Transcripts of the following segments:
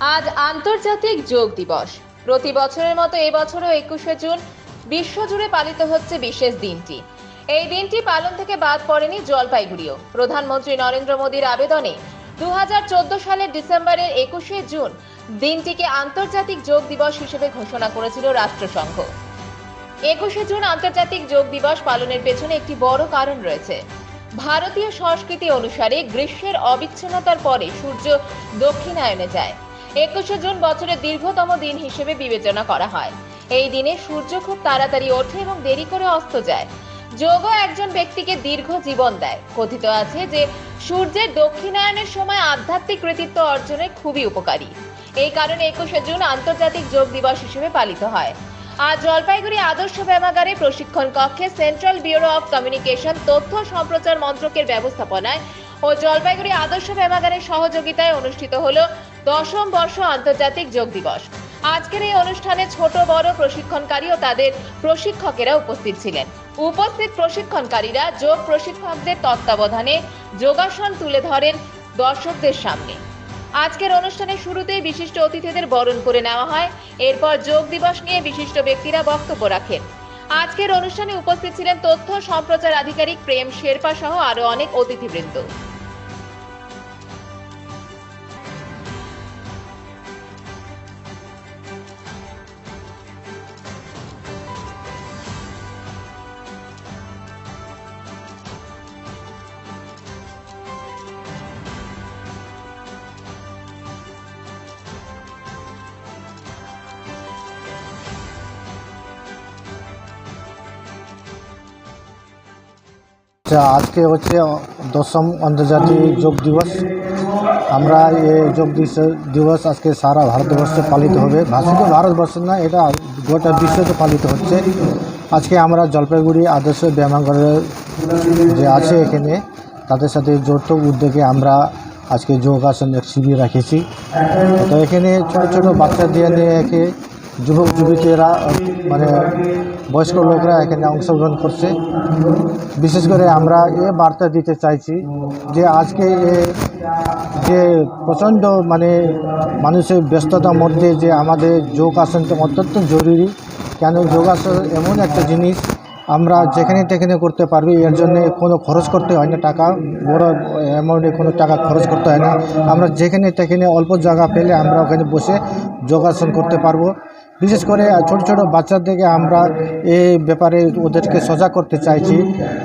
আজ আন্তর্জাতিক যোগ দিবস। প্রতি বছরের মতো এবছরও একুশে জুন বিশ্বজুড়ে পালিত হচ্ছে বিশেষ দিনটি। এই দিনটি পালন থেকে বাদ পড়েনি জলপাইগুড়িও। প্রধানমন্ত্রী নরেন্দ্র মোদীর আবেদনে দু সালের ডিসেম্বরের একুশে জুন দিনটিকে আন্তর্জাতিক যোগ দিবস হিসেবে ঘোষণা করেছিল রাষ্ট্রসংঘ। একুশে জুন আন্তর্জাতিক যোগ দিবস পালনের পেছনে একটি বড় কারণ রয়েছে। ভারতীয় সংস্কৃতি অনুসারে গ্রীষ্মের অবিচ্ছিন্নতার পরে সূর্য দক্ষিণায়নে যায়। একুশে জুন বছরের দীর্ঘতম দিন হিসেবে বিবেচনা করা হয়। এই দিনে সূর্য খুব তাড়াতাড়ি ওঠে এবং দেরি করে অস্ত যায়। যোগ একজন ব্যক্তিকে দীর্ঘ জীবন দেয়। কথিত আছে যে, সূর্যের দক্ষিণায়নের সময় আধ্যাত্মিক কৃতিত্ব অর্জনে খুবই উপকারী। এই কারণে একুশে জুন আন্তর্জাতিক যোগ দিবস হিসেবে পালিত হয়। আজ জলপাইগুড়ি আদর্শ ব্যায়ামাগারে প্রশিক্ষণ কক্ষে সেন্ট্রাল ব্যুরো অফ কমিউনিকেশন, তথ্য সম্প্রচার মন্ত্রকের ব্যবস্থাপনায় ও জলপাইগুড়ি আদর্শ ব্যায়ামাগারের সহযোগিতায় অনুষ্ঠিত হলো দশম বর্ষ আন্তর্জাতিক যোগ দিবস। আজকের এই অনুষ্ঠানে ছোট, বড় প্রশিক্ষণকারী ও তাদের প্রশিক্ষকেরা উপস্থিত ছিলেন। উপস্থিত প্রশিক্ষণকারীরা যোগ প্রশিক্ষকদের তত্ত্বাবধানে যোগাসন তুলে ধরেন দর্শকদের সামনে। আজকের অনুষ্ঠানের শুরুতেই বিশিষ্ট অতিথিদের বরণ করে নেওয়া হয়। এরপর যোগ দিবস নিয়ে বিশিষ্ট ব্যক্তিরা বক্তব্য রাখেন। আজকের অনুষ্ঠানে উপস্থিত ছিলেন তথ্য সম্প্রচার আধিকারিক প্রেম শেরপা সহ আরও অনেক অতিথিবৃন্দ। আচ্ছা আজকে হচ্ছে দশম আন্তর্জাতিক যোগ দিবস। আমরা এই যোগ দিবস আজকে সারা ভারতবর্ষে পালিত হবে। শুধু ভারতবর্ষ না, এটা গোটা বিশ্বতে পালিত হচ্ছে। আজকে আমরা জলপাইগুড়ি আদর্শ ব্যায়ামাগারের যে আছে এখানে, তাদের সাথে যৌথ উদ্যোগে আমরা আজকে যোগাসন এক শিবির রাখেছি তো এখানে ছোট ছোট দিয়ে নিয়ে একে যুবক যুবতীরা মানে বয়স্ক লোকরা এখানে অংশগ্রহণ করছে। বিশেষ করে আমরা এ বার্তা দিতে চাইছি যে আজকে যে প্রচণ্ড মানে মানুষের ব্যস্ততার মধ্যে যে আমাদের যোগ আসনটা অত্যন্ত জরুরি। কেন যোগাসন এমন একটা জিনিস, আমরা যেখানে যেখানে করতে পারবি, এর জন্য কোনো খরচ করতে হয় না টাকা, বড় অ্যামাউন্টে কোনো টাকা খরচ করতে হয় না। আমরা যেখানে যেখানে অল্প জায়গা পেলে আমরা ওখানে বসে যোগাসন করতে পারব। বিশেষ করে ছোট ছোট বাচ্চাদেরকে আমরা এই ব্যাপারে ওদেরকে সজাগ করতে চাইছি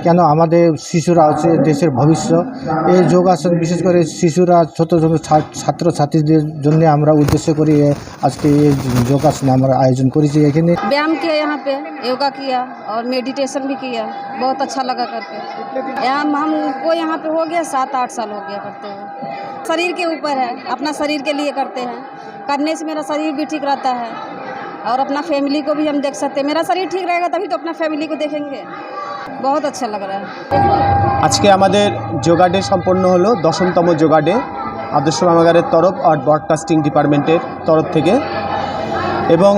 কেন আমাদের শিশুরা হচ্ছে দেশের ভবিষ্যৎ এই যোগাসন বিশেষ করে শিশুরা ছোট ছোট ছা- ছাত্রছাত্রীদের জন্য আমরা উদ্দেশ্য করি এ- আজকে এই যোগাসন আমরা আয়োজন করেছি এখানে व्यायाम किया यहाँ पे योगा किया और मेडिटेशन भी किया बहुत अच्छा लगा करके यहाँ हमको यहाँ पे हो गया सात आठ साल हो गया करते हुए शरीर के ऊपर है अपना शरीर के लिए करते हैं करने से मेरा शरीर भी ठीक रहता है और अपना फैमिली को भी हम देख सकते हैं मेरा शरीर ठीक रहेगा तभी तो अपना फैमिली को देखेंगे बहुत अच्छा लग रहा है আজকে আমাদের যোগা ডে সম্পন্ন হলো দশমতম যোগা ডে আদর্শ মামাগারের তরফ আর ব্রডকাস্টিং ডিপার্টমেন্টের তরফ থেকে এবং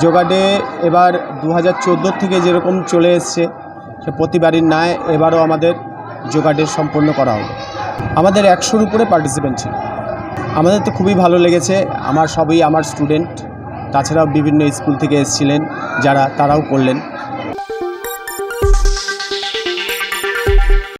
যোগা ডে এবার দু হাজার থেকে যেরকম চলে এসছে সে প্রতিবারই ন্যায় এবারও আমাদের যোগা ডে সম্পন্ন করা হলো আমাদের একশোর উপরে পার্টিসিপেন্ট ছিল আমাদের তো খুবই ভালো লেগেছে আমার সবই আমার স্টুডেন্ট তাছাড়াও বিভিন্ন স্কুল থেকে এসেছিলেন যারা তারাও করলেন।